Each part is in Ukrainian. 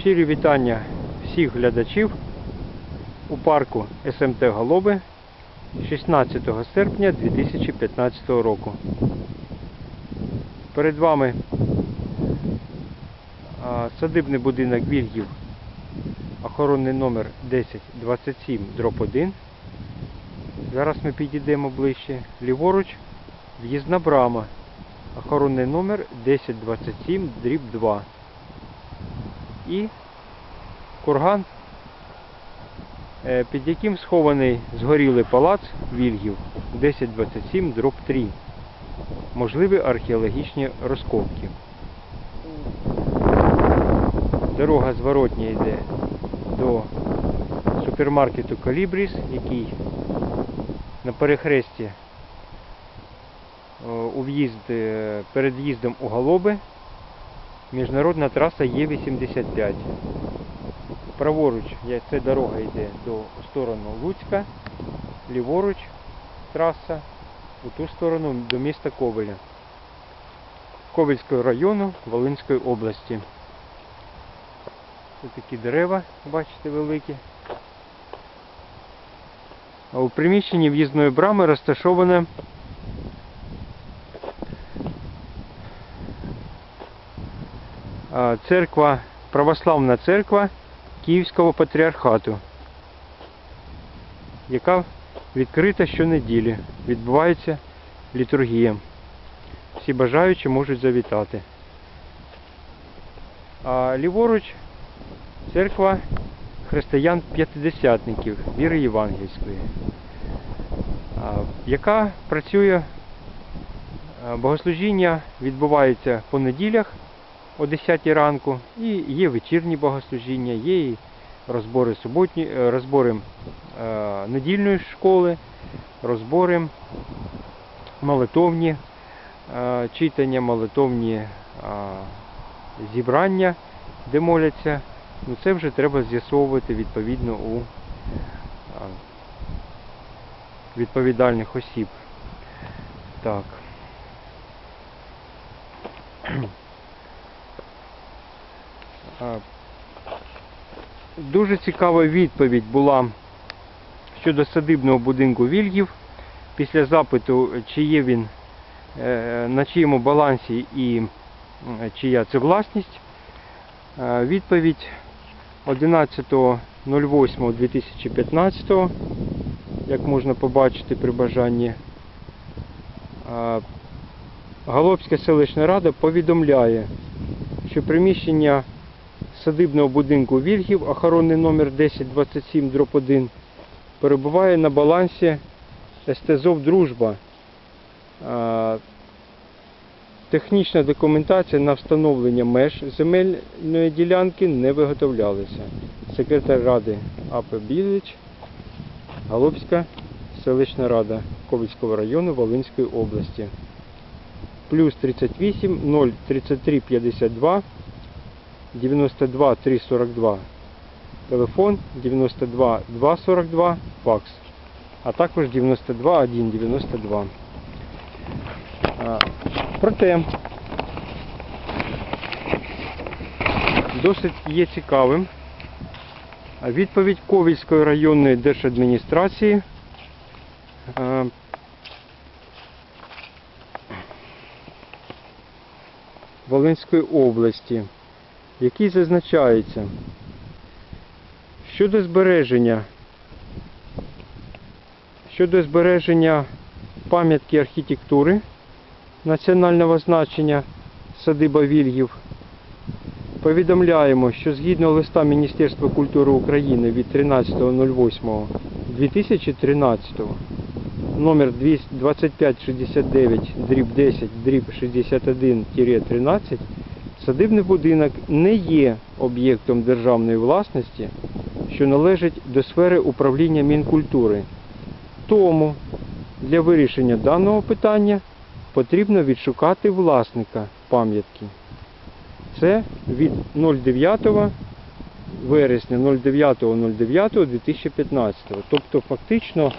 Щирі вітання всіх глядачів у парку СМТ Голоби 16 серпня 2015 року. Перед вами садибний будинок Вільгів, охоронний номер 1027 дроб 1. Зараз ми підійдемо ближче. Ліворуч в'їзна брама, охоронний номер 1027 дріб 2 і курган, е, під яким схований згорілий палац Вільгів 1027 дроб 3. Можливі археологічні розкопки. Дорога зворотня йде до супермаркету Калібріс, який на перехресті е, у в'їзд е, перед в'їздом у Голоби Міжнародна траса Є85. Праворуч ця дорога йде до сторону Луцька, ліворуч траса у ту сторону до міста Ковеля. Ковельського району Волинської області. Тут такі дерева, бачите, великі. А у приміщенні в'їзної брами розташоване церква, православна церква Київського патріархату, яка відкрита щонеділі. Відбувається літургія. Всі бажаючі можуть завітати. А ліворуч церква християн-п'ятидесятників віри Євангельської, яка працює, богослужіння відбувається по неділях о 10 ранку, і є вечірні богослужіння, є і розбори суботні, е, розбори е, недільної школи, розбори молитовні, е, читання, молитовні е, зібрання, де моляться. Ну це вже треба з'ясовувати відповідно у е, відповідальних осіб. Так. Дуже цікава відповідь була щодо садибного будинку Вільгів. Після запиту, чи є він е, на чиєму балансі і чия це власність. Е, Відповідь 11.08.2015, як можна побачити при бажанні. Е, Галопська селищна рада повідомляє, що приміщення садибного будинку Вільгів, охоронний номер 1027 дроб 1, перебуває на балансі СТЗОВ Дружба. Технічна документація на встановлення меж земельної ділянки не виготовлялася. Секретар ради АП Білич, Галопська селищна рада Ковальського району Волинської області. Плюс 38 033 52 92 342. Телефон 92 242 факс. А також 92 1 92. Проте досить є цікавим відповідь Ковільської районної держадміністрації Волинської області, в якій зазначається щодо збереження щодо збереження пам'ятки архітектури національного значення садиба Вільгів. Повідомляємо, що згідно листа Міністерства культури України від 13.08.2013 номер 2569 дріб 10 дріб 61-13 садибний будинок не є об'єктом державної власності, що належить до сфери управління Мінкультури. Тому для вирішення даного питання потрібно відшукати власника пам'ятки. Це від 09 вересня 09.09.2015. Тобто фактично,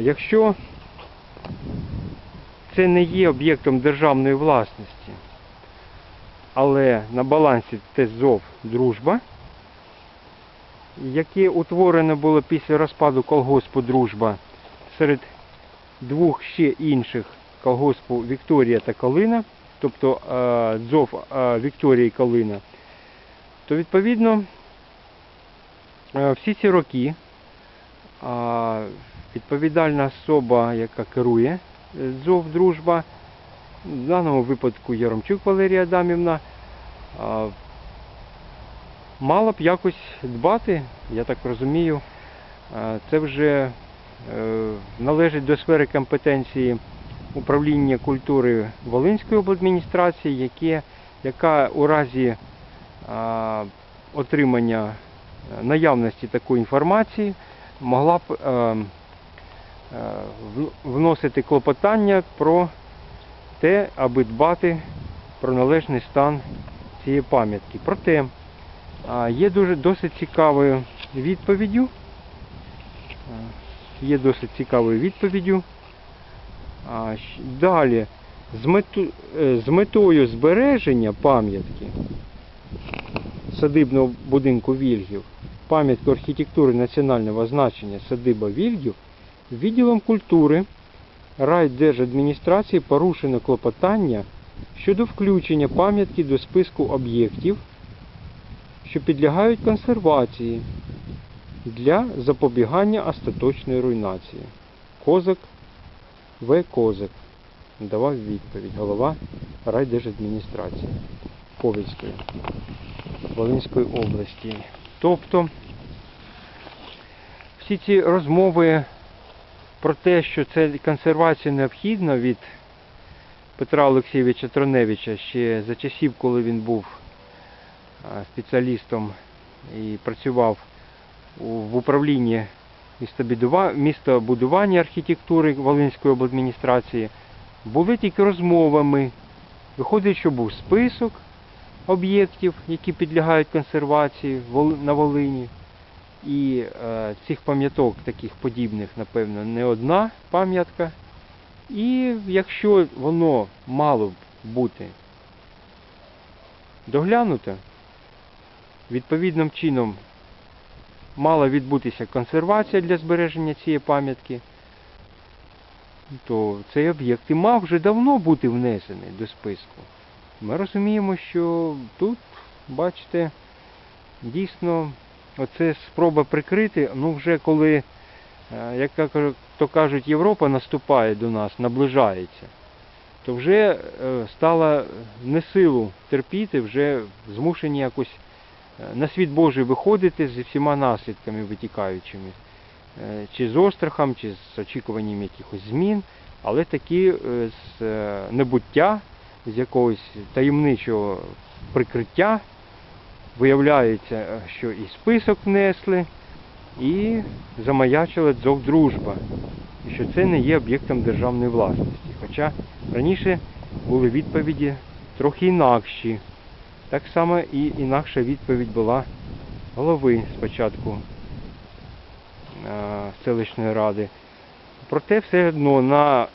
якщо це не є об'єктом державної власності, але на балансі це ЗОВ Дружба, яке утворено було після розпаду колгоспу Дружба серед двох ще інших колгоспу Вікторія та Калина, тобто е, ДЗОВ е, Вікторія і Калина, то відповідно е, всі ці роки відповідальна особа, яка керує ЗОВ Дружба, в даному випадку Яромчук Валерія Адамівна, мала б якось дбати, я так розумію, це вже е, належить до сфери компетенції управління культури Волинської обладміністрації, яка у разі отримання е, наявності такої інформації могла б е, вносити клопотання про те, аби дбати про належний стан цієї пам'ятки. Проте є дуже досить цікавою відповіддю. Є досить цікавою відповіддю. Далі, з, мету, е, з метою збереження пам'ятки садибного будинку Вільгів, пам'ятку архітектури національного значення садиба Вільгів, відділом культури райдержадміністрації порушено клопотання щодо включення пам'ятки до списку об'єктів, що підлягають консервації для запобігання остаточної руйнації. Козак В. Козак давав відповідь голова райдержадміністрації Повільської Волинської області. Тобто всі ці розмови про те, що це консервація необхідна від Петра Олексійовича Троневича ще за часів, коли він був спеціалістом і працював в управлінні містобудува- містобудування архітектури Волинської обладміністрації, були тільки розмовами. Виходить, що був список об'єктів, які підлягають консервації на Волині. І е, цих пам'яток таких подібних, напевно, не одна пам'ятка. І якщо воно мало б бути доглянуте, відповідним чином мала відбутися консервація для збереження цієї пам'ятки, то цей об'єкт і мав вже давно бути внесений до списку. Ми розуміємо, що тут, бачите, дійсно оце спроба прикрити, ну вже коли, е, як то кажуть, Європа наступає до нас, наближається, то вже е, стала не силу терпіти, вже змушені якось е, на світ Божий виходити зі всіма наслідками витікаючими. Чи з острахом, чи з очікуванням якихось змін, але такі з небуття, з якогось таємничого прикриття виявляється, е, що і список внесли, і замаячила дзов дружба, і що це не є об'єктом державної власності. Хоча раніше були відповіді трохи інакші. Так само і інакша відповідь була голови спочатку е, селищної ради. Проте все одно на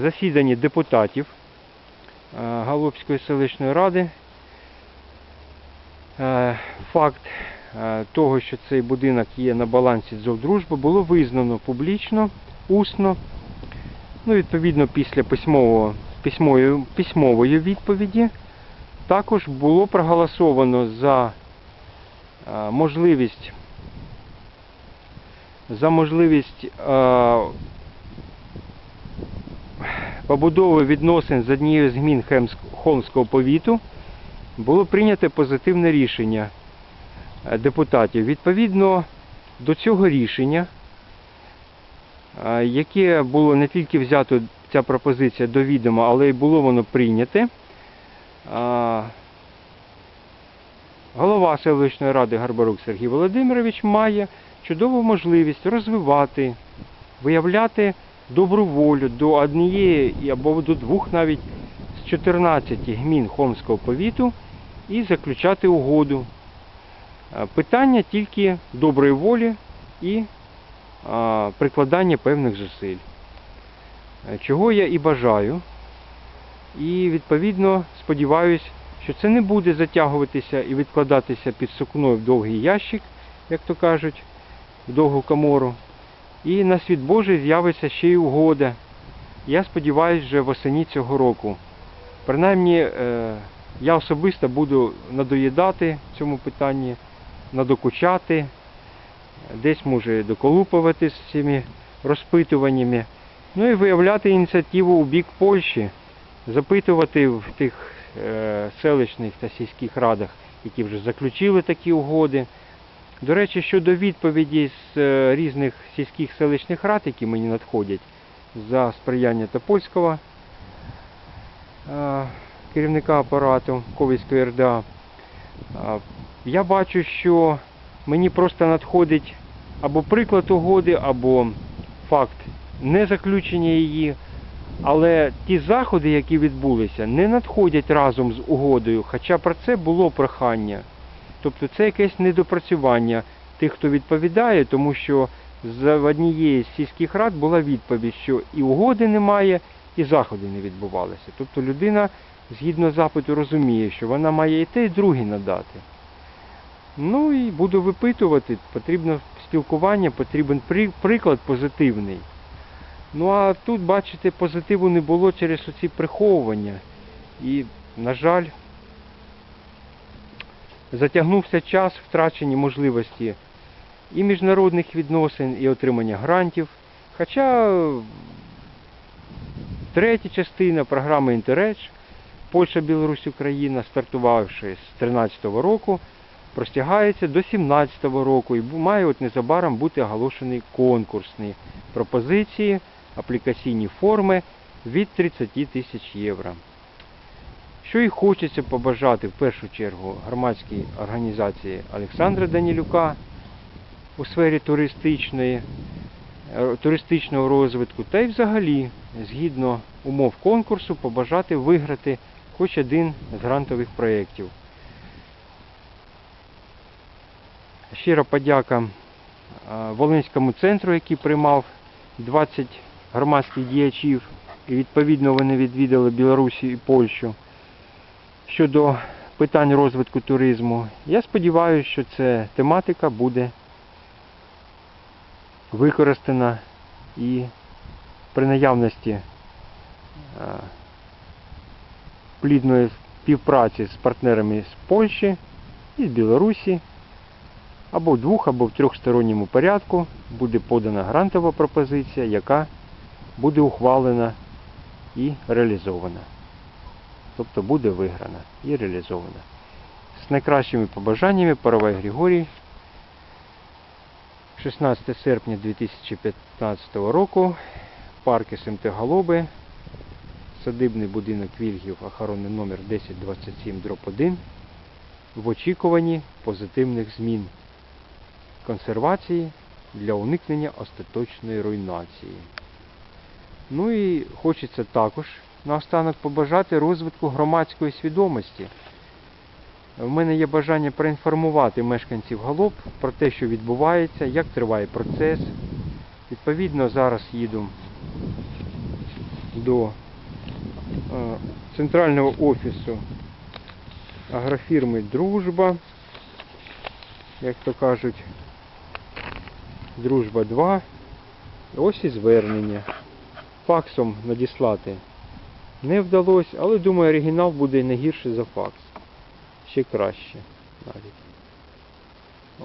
засіданні депутатів е, Галопської селищної ради факт е, того, що цей будинок є на балансі Дзовдружби, було визнано публічно, усно. Ну, відповідно, після письмового, письмової, письмової відповіді також було проголосовано за е, можливість за можливість е, побудови відносин з однією з гмін Холмського повіту було прийнято позитивне рішення е, депутатів. Відповідно до цього рішення, е, яке було не тільки взято ця пропозиція до відома, але й було воно прийняте. е, Голова селищної ради Гарбарук Сергій Володимирович має чудову можливість розвивати, виявляти добру волю до однієї або до двох навіть 14 гмін Холмського повіту і заключати угоду. Е, Питання тільки доброї волі і прикладання певних зусиль. Е, Чого я і бажаю. І відповідно сподіваюся, що це не буде затягуватися і відкладатися під сукно в довгий ящик, як то кажуть, в довгу камору. І на світ Божий з'явиться ще й угода. Я сподіваюся, вже восені цього року. Принаймні, е, я особисто буду надоїдати в цьому питанні, надокучати, десь може доколупувати з цими розпитуваннями. Ну і виявляти ініціативу у бік Польщі, запитувати в тих е, селищних та сільських радах, які вже заключили такі угоди. До речі, щодо відповіді з е, різних сільських селищних рад, які мені надходять за сприяння Топольського е, керівника апарату Ковицької РДА, е, я бачу, що мені просто надходить або приклад угоди, або факт не заключення її. Але ті заходи, які відбулися, не надходять разом з угодою, хоча про це було прохання. Тобто це якесь недопрацювання тих, хто відповідає, тому що з однієї з сільських рад була відповідь, що і угоди немає, і заходи не відбувалися. Тобто людина, згідно запиту, розуміє, що вона має і те, і друге надати. Ну і буду випитувати, потрібно спілкування, потрібен приклад позитивний. Ну а тут, бачите, позитиву не було через оці приховування. І, на жаль, затягнувся час, втрачені можливості і міжнародних відносин, і отримання грантів. Хоча третя частина програми Інтереч Польща, Білорусь, Україна, стартувавши з 2013 року, простягається до 2017 року і має от незабаром бути оголошений конкурсні пропозиції, аплікаційні форми від 30 тисяч євро. Що і хочеться побажати в першу чергу громадській організації Олександра Данілюка у сфері туристичної, туристичного розвитку, та й взагалі, згідно умов конкурсу, побажати виграти хоч один з грантових проєктів. Щира подяка е, Волинському центру, який приймав 20 громадських діячів, і відповідно вони відвідали Білорусі і Польщу щодо питань розвитку туризму. Я сподіваюся, що ця тематика буде використана і при наявності е, плідної співпраці з партнерами з Польщі і з Білорусі або в двох, або в трьохсторонньому порядку буде подана грантова пропозиція, яка буде ухвалена і реалізована. Тобто буде виграна і реалізована. З найкращими побажаннями Паровай Григорій 16 серпня 2015 року, парк СМТ Голоби, садибний будинок Вільгів, охоронний номер 1027 1 в очікуванні позитивних змін консервації для уникнення остаточної руйнації. Ну і хочеться також наостанок побажати розвитку громадської свідомості. В мене є бажання проінформувати мешканців Галоп про те, що відбувається, як триває процес. Відповідно, зараз їду до е, центрального офісу агрофірми Дружба, як то кажуть, Дружба 2. Ось і звернення. Факсом надіслати не вдалося, але думаю, оригінал буде не гірше за факс. Ще краще навіть.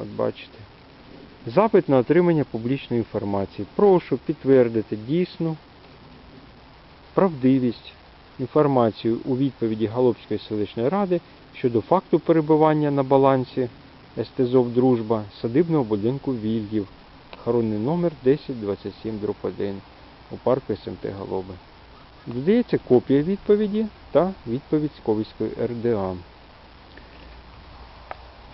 От бачите. Запит на отримання публічної інформації. Прошу підтвердити дійсну правдивість інформацію у відповіді Галопської селищної ради щодо факту перебування на балансі СТЗОВ Дружба садибного будинку Вільгів, охоронний номер 1027 1 у парку СМТ Голоби. Додається копія відповіді та відповідь з Ковицької РДА.